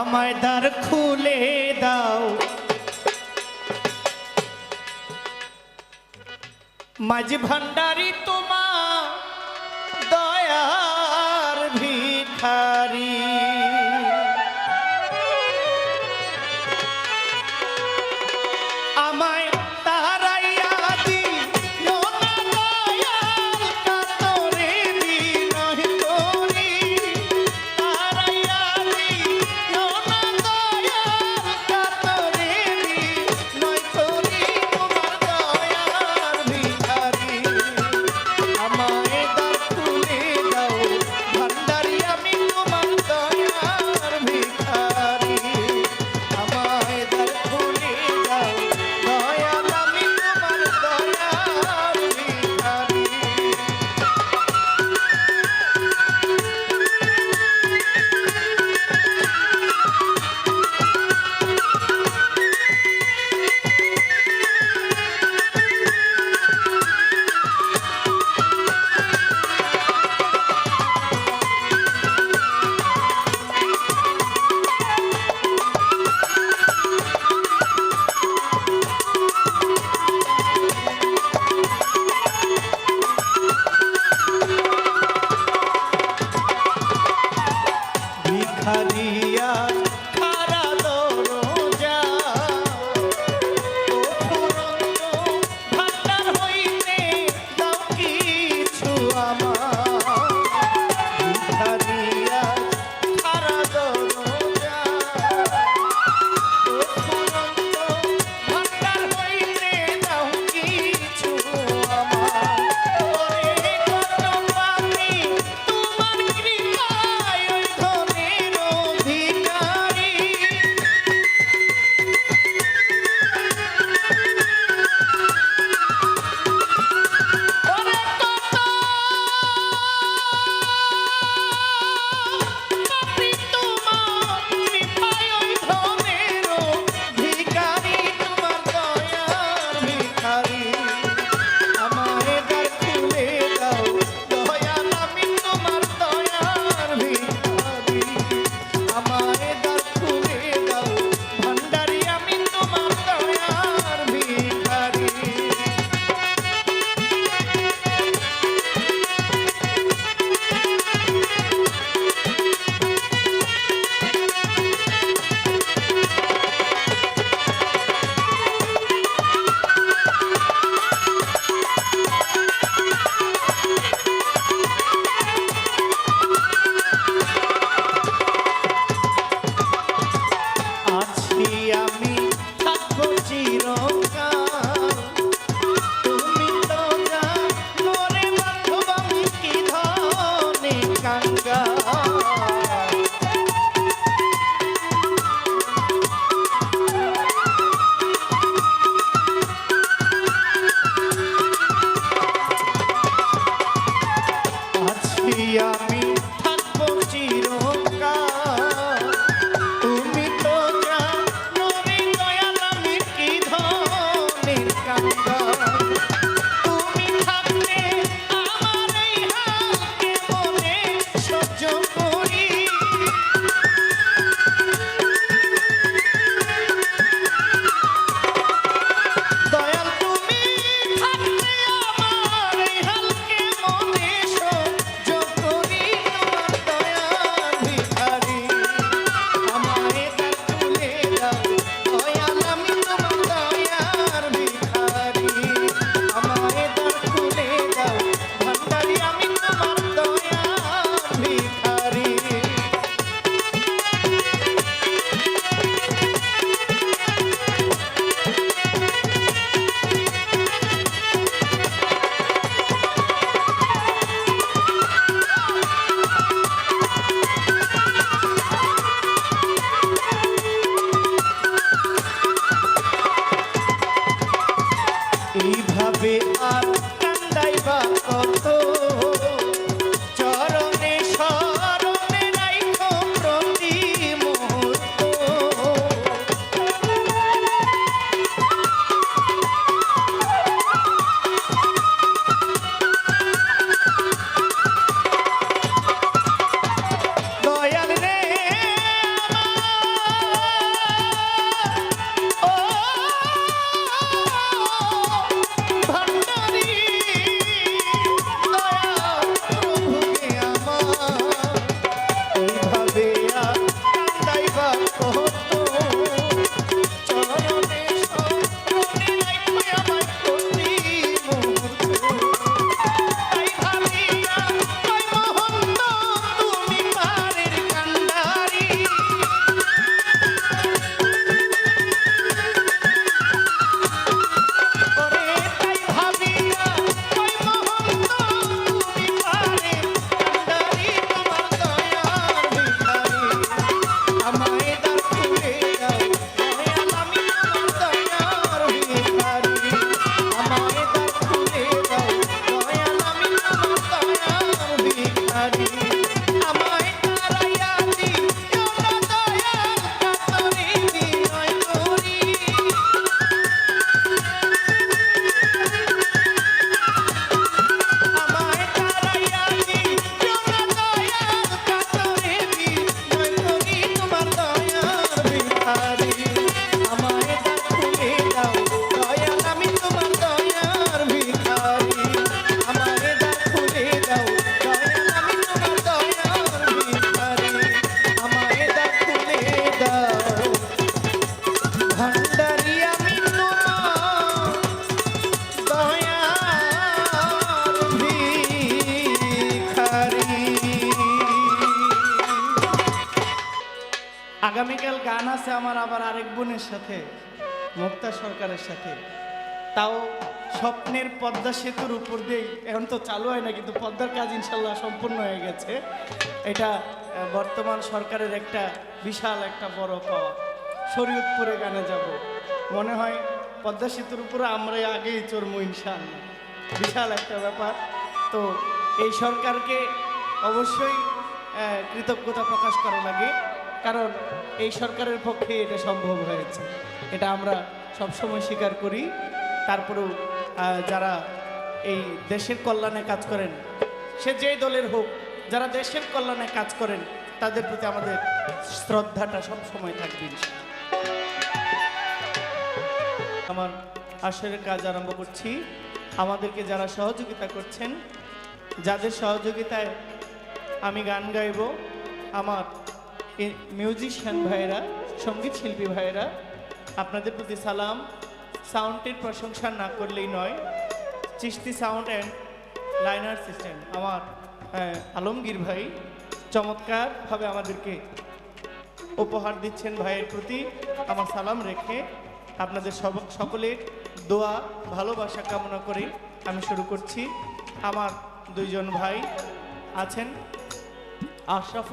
আমায় দ্বার খুলে দাও। মাঝ ভান্ডারি তোমা দয়ার ভিখারি। Vai, vai. আগামীকাল গান আছে আমার আবার আরেক বোনের সাথে, মুক্তা সরকারের সাথে। তাও স্বপ্নের পদ্মা সেতুর উপর দিয়েই, এখন তো চালু হয় না, কিন্তু পদ্মার কাজ ইনশাল্লাহ সম্পূর্ণ হয়ে গেছে। এটা বর্তমান সরকারের একটা বিশাল একটা বড় পাওয়া। শরীয়তপুরে গানে যাব। মনে হয় পদ্মা সেতুর উপরে আমরা আগেই চড়বো ইনশাল্লাহ বিশাল একটা ব্যাপার। তো এই সরকারকে অবশ্যই কৃতজ্ঞতা প্রকাশ করা লাগে। কারণ এই সরকারের পক্ষে এটা সম্ভব হয়েছে। এটা আমরা সবসময় স্বীকার করি। তারপরেও যারা এই দেশের কল্যাণে কাজ করেন, সে যেই দলের হোক, যারা দেশের কল্যাণে কাজ করেন, তাদের প্রতি আমাদের শ্রদ্ধাটা সবসময় থাকবে আমার আসরের কাজ আরম্ভ করছি। আমাদেরকে যারা সহযোগিতা করছেন, যাদের সহযোগিতায় আমি গান গাইব, আমার মিউজিশিয়ান ভাইয়েরা সংগীত শিল্পী ভাইয়েরা আপনাদের প্রতি সালাম। সাউন্ডের প্রশংসা না করলেই নয়। Chishti sound and liner system আমার আলমগীর ভাই চমৎকারভাবে আমাদেরকে উপহার দিচ্ছেন ভাইয়ের প্রতি। আমার সালাম রেখে আপনাদের সব, সকলের দোয়া, ভালোবাসা কামনা করে আমি শুরু করছি। আমার দুইজন ভাই আছেন। আশরাফুল